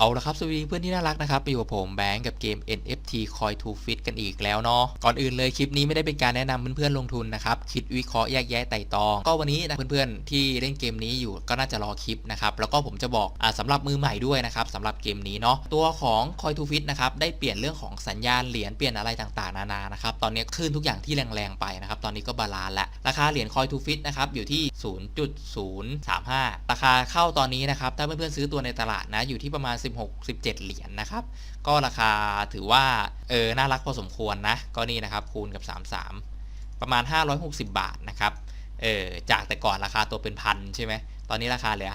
เอาละครับสวัสดีเพื่อนที่น่ารักนะครับอยู่กับผมแบงก์กับเกม NFT Coin to Fit กันอีกแล้วเนาะก่อนอื่นเลยคลิปนี้ไม่ได้เป็นการแนะนำเพื่อนๆลงทุนนะครับคิดวิเคราะห์แยกแยะไต่ตอง ก็วันนี้นะเพื่อนๆที่เล่นเกมนี้อยู่ก็น่าจะรอคลิปนะครับแล้วก็ผมจะบอกอ่าสำหรับมือใหม่ด้วยนะครับสำหรับเกมนี้เนาะตัวของ Coin to Fit นะครับได้เปลี่ยนเรื่องของสัญญาณเหรียญเปลี่ยนอะไรต่างๆนานานะครับตอนนี้ขึ้นทุกอย่างที่แรงๆไปนะครับตอนนี้ก็บาลานซ์แล้วราคาเหรียญ Coin to Fit นะครับอยู่ที่ 0.035 ราคาเข้าตอนนี้นะครับถ้าเพื่อนๆซื้อตัวในตลาดนะอยู่ที่ประมาณ16-17 เหรียญนะครับ ก็ราคาถือว่าเออน่ารักพอสมควรนะ ก็นี่นะครับคูณกับ 33 ประมาณ 560 บาทนะครับเออจากแต่ก่อนราคาตัวเป็นพันใช่ไหมตอนนี้ราคาเหลือ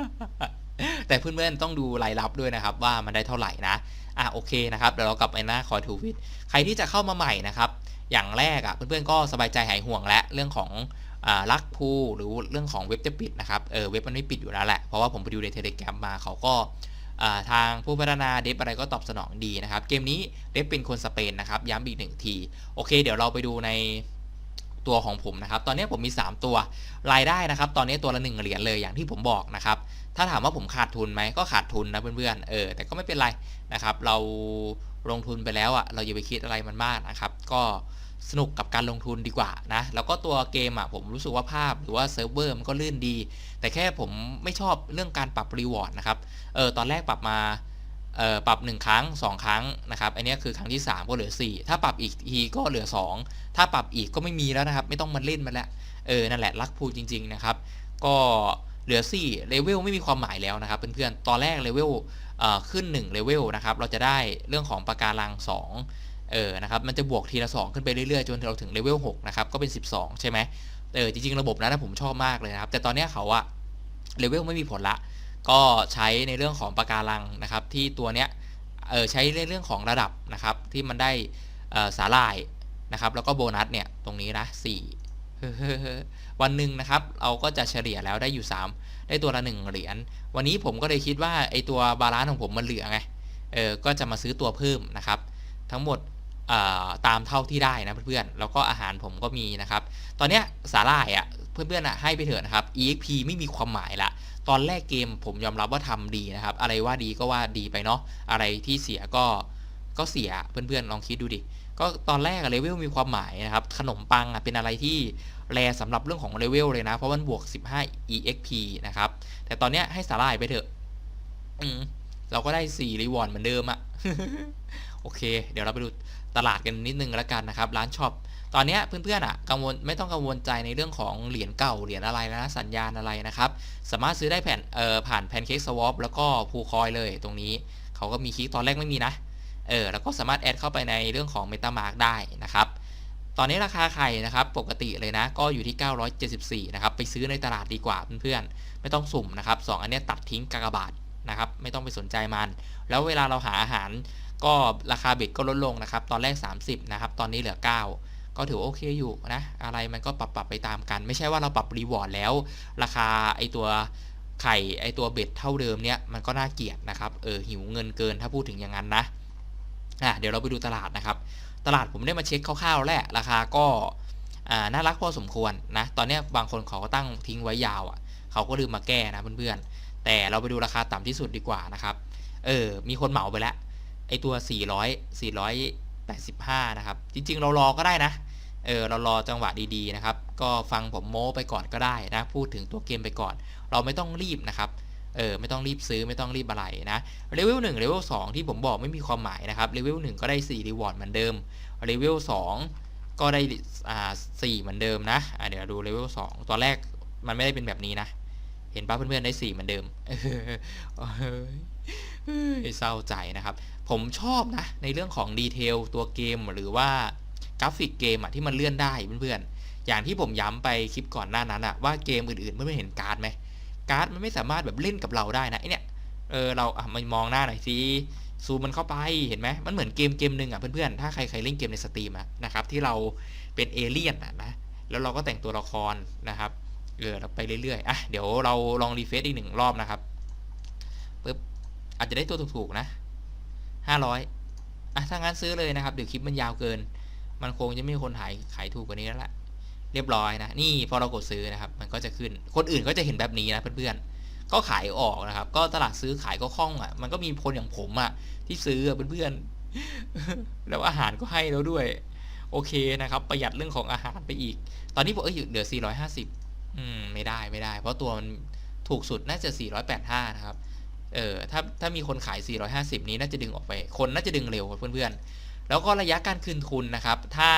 560 แต่เพื่อนๆต้องดูรายรับด้วยนะครับ ว่ามันได้เท่าไหร่นะอะโอเคนะครับ เดี๋ยวเรากลับไปหน้าคอยทูวิทใครที่จะเข้ามาใหม่นะครับ อย่างแรกอะเพื่อนๆก็สบายใจหายห่วงและเรื่องของ ลักพูหรือเรื่องของเว็บจะปิดนะครับเออเว็บมันไม่ปิดอยู่แล้วแหละ เพราะว่าผมไปดูในเทเล gram มาเขาก็ทางผู้พัฒนาเดฟอะไรก็ตอบสนองดีนะครับ เกมนี้เดฟเป็นคนสเปนนะครับ ย้ำอีกหนึ่งที โอเค เดี๋ยวเราไปดูในตัวของผมนะครับ ตอนนี้ผมมี 3 ตัวรายได้นะครับ ตอนนี้ตัวละ1เหรียญเลยอย่างที่ผมบอกนะครับ ถ้าถามว่าผมขาดทุนไหมก็ขาดทุนนะเพื่อนๆเออแต่ก็ไม่เป็นไรนะครับ เราลงทุนไปแล้วอะ่ะเราอย่าไปคิดอะไรมันมากนะครับ ก็ สนุกกับการลงทุนดีกว่านะ แล้วก็ตัวเกมอะ่ะผมรู้สึกว่าภาพหรือว่าเซิร์ฟเวอร์มันก็ลื่นดี แต่แค่ผมไม่ชอบเรื่องการปรับรีวอร์ดนะครับ เออตอนแรกปรับมาเออปรับ 1 ครั้ง 2 ครั้งนะครับ อันนี้คือครั้งที่ 3 ก็เหลือ 4 ถ้าปรับอีกทีก็เหลือ 2 ถ้าปรับอีกก็ไม่มีแล้วนะครับ ไม่ต้องมาเล่นมาแล้ว เออ นั่นแหละลักพูจริง ๆ นะครับ ก็เหลือ4เลเวลไม่มีความหมายแล้วนะครับเพื่อนๆ ตอนแรกเลเวลขึ้น1เลเวลนะครับ เราจะได้เรื่องของปะการัง 2 เออนะครับมันจะบวกทีละ 2 ขึ้นไปเรื่อยๆ จนเราถึงเลเวล6นะครับก็เป็น 12 ใช่ไหมเออจริง ๆ ระบบนั้นผมชอบมากเลยนะครับ แต่ตอนนี้เขาอะเลเวลไม่มีผลละ ก็ใช้ในเรื่องของปะการังนะครับที่ตัวเนี้ยเออใช้ในเรื่องของระดับนะครับที่มันได้สาลายนะครับแล้วก็โบนัสเนี่ยตรงนี้นะ4วันหนึ่งนะครับเราก็จะเฉลี่ยแล้วได้อยู่ 3 ได้ตัวละ 1 เหรียญวันนี้ผมก็เลยคิดว่าไอตัวบาลานซ์ของผมมันเหลือไงเออก็จะมาซื้อตัวเพิ่มนะครับทั้งหมด ตามเท่าที่ได้นะเพื่อนๆ แล้วก็อาหารผมก็มีนะครับ ตอนเนี้ยสาลายอะเพื่อนๆอะให้ไปเถอะนะครับ exp ไม่มีความหมายละ ตอนแรกเกมผมยอมรับว่าทำดีนะครับ อะไรว่าดีก็ว่าดีไปเนาะ อะไรที่เสียก็ก็เสียเพื่อนๆลองคิดดูดิ ก็ตอนแรกเลเวลมีความหมายนะครับ ขนมปังอะเป็นอะไรที่แรสำหรับเรื่องของเลเวลเลยนะ เพราะมันบวก 15 exp นะครับ แต่ตอนเนี้ยให้สาลายไปเถอะอืมเราก็ได้4รีวอร์ดเหมือนเดิมอะโอเค เดี๋ยวเราไปดู ตลาดกันนิดนึงแล้วกันนะครับ ร้านช็อปตอนนี้เพื่อนๆอะกังวลไม่ต้องกังวลใจในเรื่องของเหรียญเก่าเหรียญอะไรแล้วนะสัญญาณอะไรนะครับ สามารถซื้อได้แผ่นเอ่อผ่านแพนเค้กสวอปแล้วก็พูคอยเลยตรงนี้ เขาก็มีคลิกตอนแรกไม่มีนะเออแล้วก็สามารถแอดเข้าไปในเรื่องของ MetaMark ได้นะครับ ตอนนี้ราคาไข่นะครับปกติเลยนะก็อยู่ที่ 974 นะครับ ไปซื้อในตลาดดีกว่าเพื่อนๆไม่ต้องสุ่มนะครับ 2 อันนี้ตัดทิ้งกากบาทนะครับ ไม่ต้องไปสนใจมัน แล้วเวลาเราหาอาหาร ก็ราคาบ็ดก็ลดลงนะครับ ตอนแรก 30 นะครับ ตอนนี้เหลือ 9 ก็ถือโอเคอยู่นะ อะไรมันก็ปรับปรับไปตามกัน ไม่ใช่ว่าเราปรับรีวอร์ดแล้ว ราคาไอตัวไข่ไอตัวเบ็ดเท่าเดิมเนี่ยมันก็น่าเกลียดนะครับ เออหิวเงินเกินถ้าพูดถึงอย่างนั้นนะ อะเดี๋ยวเราไปดูตลาดนะครับ ตลาดผมได้มาเช็คคร่าวๆแล้วราคาก็อ่าน่ารักพอสมควรนะ ตอนนี้บางคนเขาก็ตั้งทิ้งไว้ยาวอะ เขาก็ลืมมาแก้นะเพื่อนๆ แต่เราไปดูราคาต่ำที่สุดดีกว่านะครับ เออ มีคนเหมาไปแล้ว ไอตัว 400 485 นะครับ จริง ๆ เรารอก็ได้นะ เออ เรารอจังหวะดีๆ นะครับ ก็ฟังผมโม้ไปก่อนก็ได้นะ พูดถึงตัวเกมไปก่อน เราไม่ต้องรีบนะครับ เออ ไม่ต้องรีบซื้อไม่ต้องรีบอะไรนะ เลเวล1เลเวล2ที่ผมบอกไม่มีความหมายนะครับ เลเวล1ก็ได้4รีวอร์ดเหมือนเดิม เลเวล2ก็ได้อ่า4เหมือนเดิมนะ อ่าเดี๋ยวดูเลเวล2ตอนแรกมันไม่ได้เป็นแบบนี้นะ เห็นป่ะเพื่อนๆได้4เหมือนเดิม เศร้าใจนะครับ ผมชอบนะ ในเรื่องของดีเทลตัวเกมหรือว่ากราฟิกเกมอะที่มันเลื่อนได้เพื่อนๆ อย่างที่ผมย้ำไปคลิปก่อนหน้านั้นอะว่าเกมอื่นๆเพื่อนๆเห็นการ์ดไหมการ์ดมันไม่สามารถแบบเล่นกับเราได้นะไอเนี่ยเออเราอะมันมองหน้าหน่อยสิซูมมันเข้าไปเห็นไหมมันเหมือนเกมเกมหนึ่งอะเพื่อนๆ ถ้าใครเคยเล่นเกมในสตรีมอะนะครับที่เราเป็นเอเลี่ยนอะนะ แล้วเราก็แต่งตัวละครนะครับเออเราไปเรื่อยๆอะเดี๋ยวเราลองรีเฟซอีกหนึ่งรอบนะครับปึ๊บ อาจจะได้ตัวถูกๆนะห้าร้อยอะถ้างั้นซื้อเลยนะครับเดี๋ยวคลิปมันยาวเกิน มันคงจะไม่มีคนขายขายถูกกว่านี้แล้วแหละเรียบร้อยนะ นี่พอเรากดซื้อนะครับ มันก็จะขึ้น คนอื่นก็จะเห็นแบบนี้นะเพื่อนๆ ก็ขายออกนะครับ ก็ตลาดซื้อขายก็คล่องอะ มันก็มีคนอย่างผมอะที่ซื้อเพื่อนๆ แล้วอาหารก็ให้แล้วด้วย โอเคนะครับ ประหยัดเรื่องของอาหารไปอีก ตอนนี้ผมเอ้ยเหลือ 450 อืมไม่ได้ไม่ได้ เพราะตัวมันถูกสุดน่าจะ 485 นะครับ เออถ้าถ้ามีคนขาย 450 นี้น่าจะดึงออกไป คนน่าจะดึงเร็วกว่าเพื่อนๆ แล้วก็ระยะการคืนทุนนะครับ ถ้า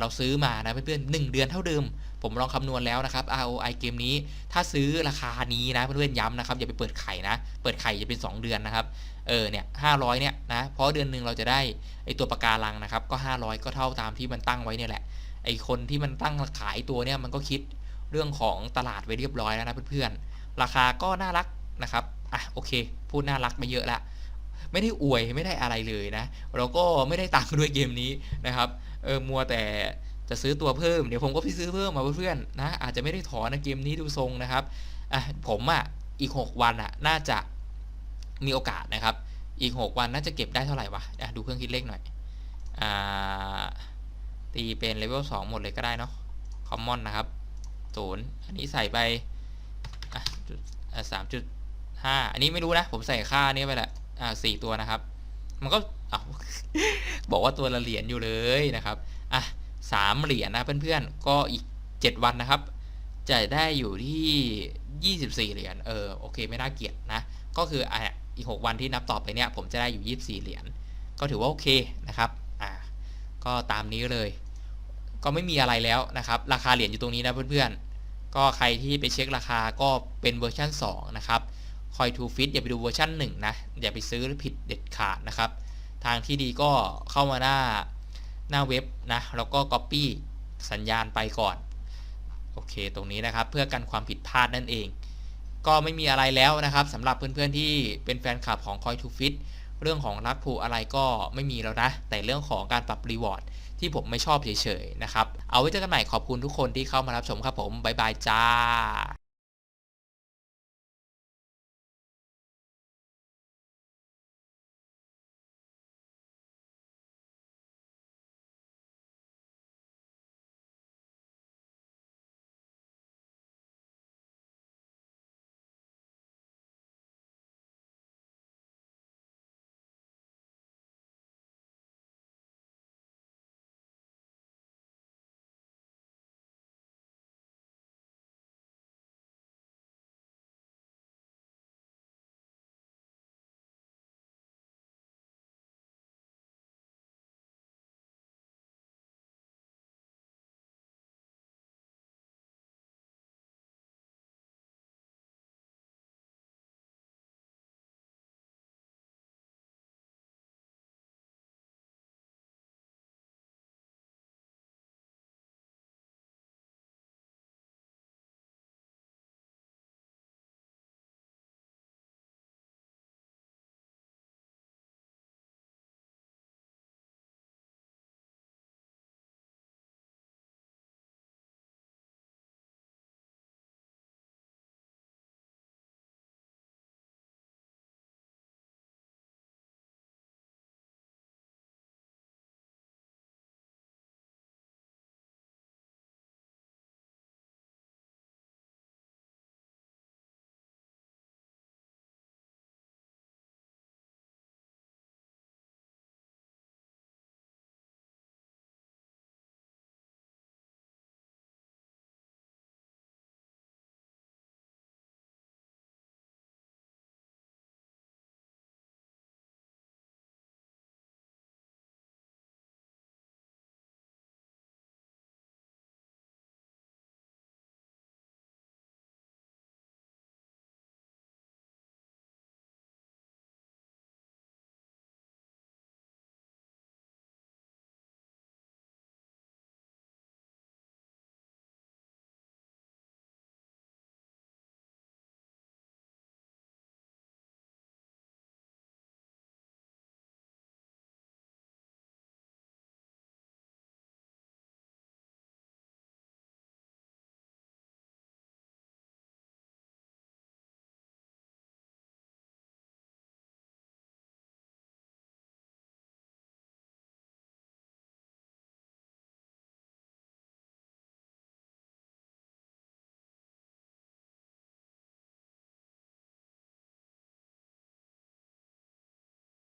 เราซื้อมานะเพื่อนๆ1เดือนเท่าเดิม ผมลองคำนวณแล้วนะครับ ROI เกมนี้ ถ้าซื้อราคานี้นะเพื่อนๆย้ำนะครับ อย่าไปเปิดไข่นะ เปิดไข่จะเป็น 2 เดือนนะครับ เออเนี่ย500เนี่ยนะ เพราะเดือนหนึ่งเราจะได้ไอตัวปากการังนะครับ ก็ 500 ก็เท่าตามที่มันตั้งไว้เนี่ยแหละ ไอคนที่มันตั้งขายตัวเนี่ยมันก็คิดเรื่องของตลาดไว้เรียบร้อยแล้วนะเพื่อนๆ ราคาก็น่ารักนะครับ อะโอเค พูดน่ารักไปเยอะละไม่ได้อวยไม่ได้อะไรเลยนะ เราก็ไม่ได้ตังค์ด้วยเกมนี้นะครับเออมัวแต่จะซื้อตัวเพิ่มเดี๋ยวผมก็ไปซื้อเพิ่มมาเพื่อนๆนะอาจจะไม่ได้ถอนนะเกมนี้ดูทรงนะครับอะผมอะอีก 6 วันอะน่าจะมีโอกาสนะครับ อีก 6 วันน่าจะเก็บได้เท่าไหร่วะอะดูเครื่องคิดเลขหน่อยอ่าตีเป็นเลเวล2หมดเลยก็ได้เนาะคอมมอนนะครับศูนย์อันนี้ใส่ไปอะจุดอะสามจุด ห้าอันนี้ไม่รู้นะ ผมใส่ค่านี้ไปแหละอ่าสี่ตัวนะครับ มันก็อ้าบอกว่าตัวละเหรียญอยู่เลยนะครับอะสามเหรียญนะเพื่อนๆ ก็อีกเจ็ดวันนะครับ จะได้อยู่ที่ยี่สิบสี่เหรียญเออโอเคไม่น่าเกลียดนะ ก็คืออะอีกหกวันที่นับต่อไปเนี่ยผมจะได้อยู่ยี่สิบสี่เหรียญก็ถือว่าโอเคนะครับอ่าก็ตามนี้เลย ก็ไม่มีอะไรแล้วนะครับ ราคาเหรียญอยู่ตรงนี้นะเพื่อนๆก็ใครที่ไปเช็คราคาก็เป็นเวอร์ชัน2นะครับ คอยทูฟิตอย่าไปดูเวอร์ชัน1นะ อย่าไปซื้อผิดเด็ดขาดนะครับ ทางที่ดีก็เข้ามาหน้าหน้าเว็บนะ แล้วก็ Copy สัญญาณไปก่อน โอเค ตรงนี้นะครับ เพื่อกันความผิดพลาดนั่นเอง ก็ไม่มีอะไรแล้วนะครับสำหรับเพื่อนๆที่เป็นแฟนคลับของ Coin to Fit เรื่องของรักผูอะไรก็ไม่มีแล้วนะ แต่เรื่องของการปรับรีวอร์ดที่ผมไม่ชอบเฉยๆนะครับ เอาไว้เจอกันใหม่ขอบคุณทุกคนที่เข้ามารับชมครับผม บ๊ายบายจ้า